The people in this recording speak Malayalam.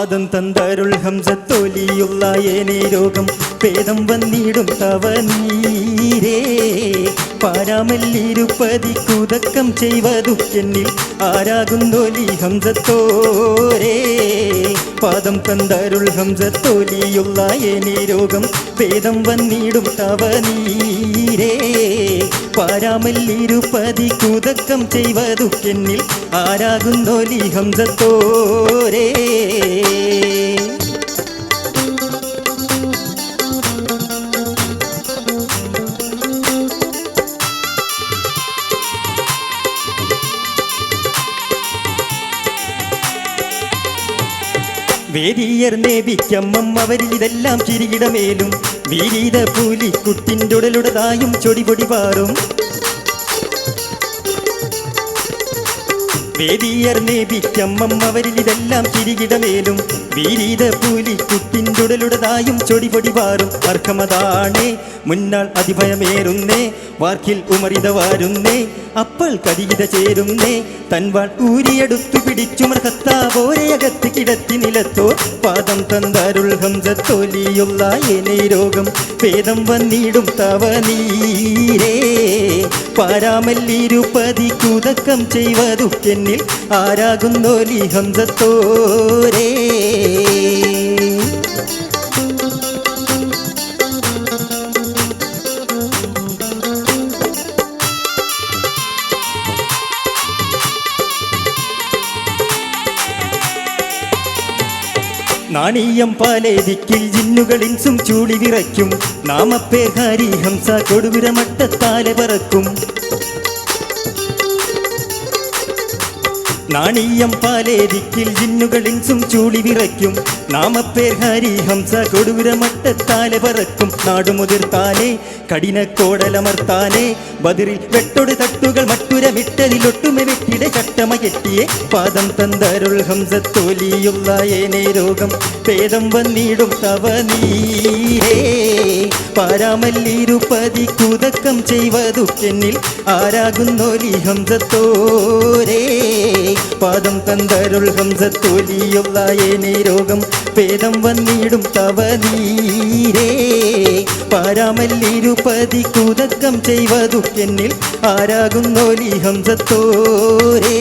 പാദം തന്തരുൾ ഹംസത്തോലിയുള്ള ഏനേ രോഗം ഭേദം വന്നിടും തവ നീരേ. പാരാമല്ലിരുപ്പതി കുതക്കം ചെയ്വതു എന്നിൽ ആരാകുന്നോലി ഹംസത്തോരേ. പാദം തന്തരുൾ ഹംസത്തോലിയുള്ള ഏനേ രോഗം ഭേദം വന്നിടും തവ നീരേ പാരാമല്ലിരുപ്പതി കുതക്കം ചെയ്വതുക്കെന്നിൽ എന്നിൽ ആരാകുന്നോലി വേദിയർ നേവിക്കമ്മം അവർ ഇതെല്ലാം ചിരികിടമേലും വീരീത പൂലിക്കുട്ടിന്റെ ഉടലുടതായും ചൊടിപൊടി പാറും. വേദിയർ നേവിക്കമ്മം അവരിൽ ഇതെല്ലാം ചിരികിടമേലും വീരീത പൂലി ഉടലുടതായും ചൊടിപൊടി വാറും അർഹമതാണേ മുന്നാൾ അതിഭയമേറുന്നേ വാർക്കിൽ ഉമറിത വാരുന്നേ അപ്പോൾ കതികിത ചേരുന്നേ. തൻവാൾ ഊരിയെടുത്തു പിടിച്ചു കത്താവോരയകത്ത് കിടത്തി നിലത്തോ. പാദം തന്തരുൾ ഹംസത്തോലിയുള്ള എന്നെ രോഗം. ഭേദം വന്നിടും തവ നീരേ പാരാമല്ലിരുപതി കുതക്കം ചെയ്വതു എന്നിൽ ആരാകുന്നോലി ഹംസത്തോരേ. നാണീയം പാലേതിക്കിൽ ജിന്നുകളിൻസും ചൂളി വിറയ്ക്കും. നാമപ്പേർ ഹരിഹംസ കൊടുവിരമട്ടത്താലെ പറക്കും നാണീയം പാലേരിക്കിൽ ജിന്നുകളിൻസും ചൂളി വിറയ്ക്കും. നാമപ്പേർ ഹരി ഹംസ കൊടുവിരമട്ടത്താലെ പറക്കും. നാടുമുതിർത്താലേ കഠിന കോടലമർത്താലേ ബതിരിൽ വെട്ടൊടു തട്ടുകൾ മട്ടുരമിട്ടതിലൊട്ടുമ വെട്ടിടെ ചട്ടമകെട്ടിയെ പാദം തന്തരുൾ ഹംസ ഏനേ രോഗം. ഭേദം വന്നിടും തവ നീരേ. പാരാമല്ലിരുപതി കുതക്കം ചെയ്വതു എന്നിൽ ആരാകുന്നോലി ഹംസത്തോരേ. പാദം തന്തരുൾ ഹംസത്തോലിയുള്ള ഏനേ രോഗം ഭേദം വന്നിടും തവനീരേ പാരാമല്ലിരുപതി കുതക്കം ചെയ്വതു എന്നിൽ ആരാകുന്നോലി ഹംസത്തോരേ.